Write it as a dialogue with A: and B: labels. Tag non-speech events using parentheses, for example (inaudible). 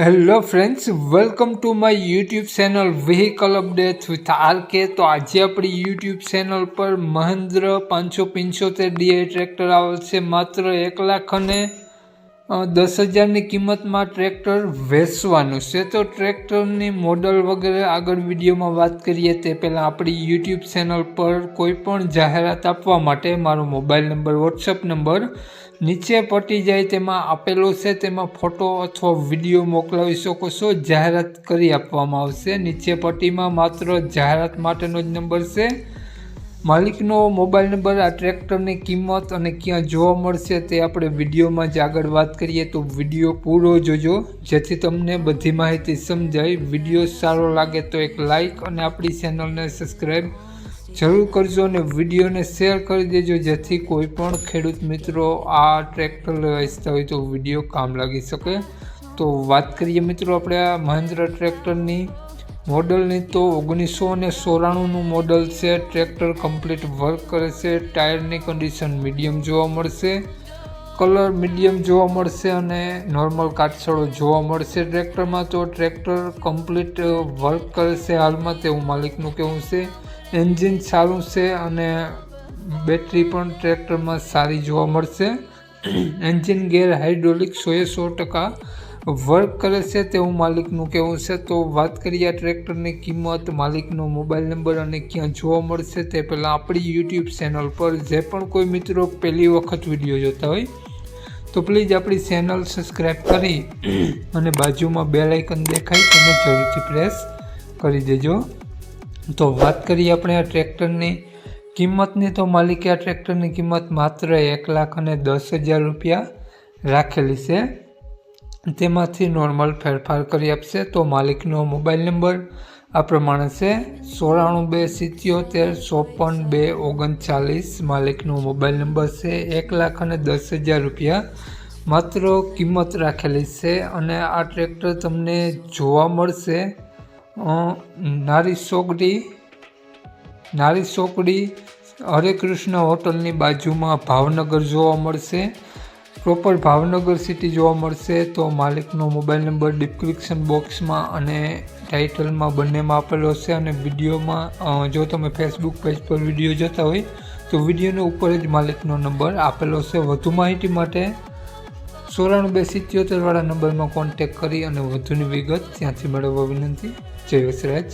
A: Hello friends welcome to my YouTube channel vehicle update with R K તો આજે આપણી YouTube channel પર મહેન્દ્ર પાંચસો પંચોતેર ડીઆઈ ટ્રેક્ટર આવે છે માત્ર એક લાખ અને દસ હજારની કિંમતમાં ટ્રેક્ટર વેચવાનું છે. તો ટ્રેક્ટરની મોડલ વગેરે આગળ વિડીયોમાં વાત કરીએ તે પહેલાં આપણી યુટ્યુબ ચેનલ પર કોઈ પણ જાહેરાત આપવા માટે મારો મોબાઈલ નંબર, વોટ્સઅપ નંબર નીચે પટી જાય તેમાં આપેલો છે. તેમાં ફોટો અથવા વીડિયો મોકલાવી શકો છો. જાહેરાત કરી આપવામાં આવશે. નીચે પટ્ટીમાં માત્ર જાહેરાત માટેનો જ નંબર છે. માલિકનો મોબાઈલ નંબર, આ ટ્રેક્ટરની કિંમત અને ક્યાં જોવા મળશે તે આપણે વિડીયોમાં જ આગળ વાત કરીએ. તો વીડિયો પૂરો જોજો, જેથી તમને બધી માહિતી સમજાય. વીડિયો સારો લાગે તો એક લાઈક અને આપણી ચેનલને સબસ્ક્રાઈબ જરૂર કરજો અને વિડીયોને શેર કરી દેજો, જેથી કોઈ પણ ખેડૂત મિત્રો આ ટ્રેક્ટર લેવા હોય તો વીડિયો કામ લાગી શકે. તો વાત કરીએ મિત્રો આપણે આ મહેન્દ્ર ટ્રેક્ટરની. મોડલની તો ઓગણીસો અને ચોરાણુંનું મોડલ છે. ટ્રેક્ટર કમ્પ્લીટ વર્ક કરે છે. ટાયરની કન્ડિશન મીડિયમ જોવા મળશે. કલર મીડિયમ જોવા મળશે અને નોર્મલ કાટછડો જોવા મળશે ટ્રેક્ટરમાં. તો ટ્રેક્ટર કમ્પ્લીટ વર્ક કરે છે હાલમાં તેવું માલિકનું કહેવું છે. એન્જિન સારું છે અને બેટરી પણ ટ્રેક્ટરમાં સારી જોવા મળશે. એન્જિન ગેર હાઇડ્રોલિક સોએ સો ટકા વર્ક કરે છે તેવું માલિકનું કહેવું છે. તો વાત કરીએ આ ટ્રેક્ટરની કિંમત માલિકનો મોબાઈલ નંબર અને ક્યાં જોવા મળશે તે પહેલાં આપણી યુટ્યુબ ચેનલ પર જે પણ કોઈ મિત્રો પહેલી વખત વીડિયો જોતા હોય તો પ્લીઝ આપણી ચેનલ સબસ્ક્રાઈબ કરી (clears throat) અને બાજુમાં બે લાઇકન દેખાય તેને જરૂરથી પ્રેસ કરી દેજો. તો વાત કરીએ આપણે આ ટ્રેક્ટરની કિંમતની તો માલિકે આ ટ્રેક્ટરની કિંમત માત્ર એક લાખ અને દસ હજાર રૂપિયા રાખેલી છે. તેમાંથી નોર્મલ ફેરફાર કરી આપશે. તો માલિકનો મોબાઈલ નંબર આ પ્રમાણે છે. ચોરાણું બે સિત્યોતેર ચોપન બે ઓગણચાલીસ માલિકનો મોબાઈલ નંબર છે. એક લાખ અને દસ હજાર રૂપિયા માત્ર કિંમત રાખેલી છે. અને આ ટ્રેક્ટર તમને જોવા મળશે. નારી સોગડી, નારી સોકડી હરે કૃષ્ણ હોટલની બાજુમાં ભાવનગર જોવા મળશે. પ્રોપર ભાવનગર સિટી જોવા મળશે તો માલિકનો મોબાઈલ નંબર ડિસ્ક્રિપ્શન બોક્સમાં અને ટાઇટલમાં બંનેમાં આપેલો છે અને વિડીયોમાં જો તમે ફેસબુક પેજ પર વીડિયો જોતા હોય તો વિડીયોની ઉપર જ માલિકનો નંબર આપેલો છે વધુ માહિતી માટે ચોરાણું બે સિત્યોતેરવાળા નંબરમાં કોન્ટેક કરી અને વધુની વિગત ત્યાંથી મેળવવા વિનંતી. જય વસરાજ.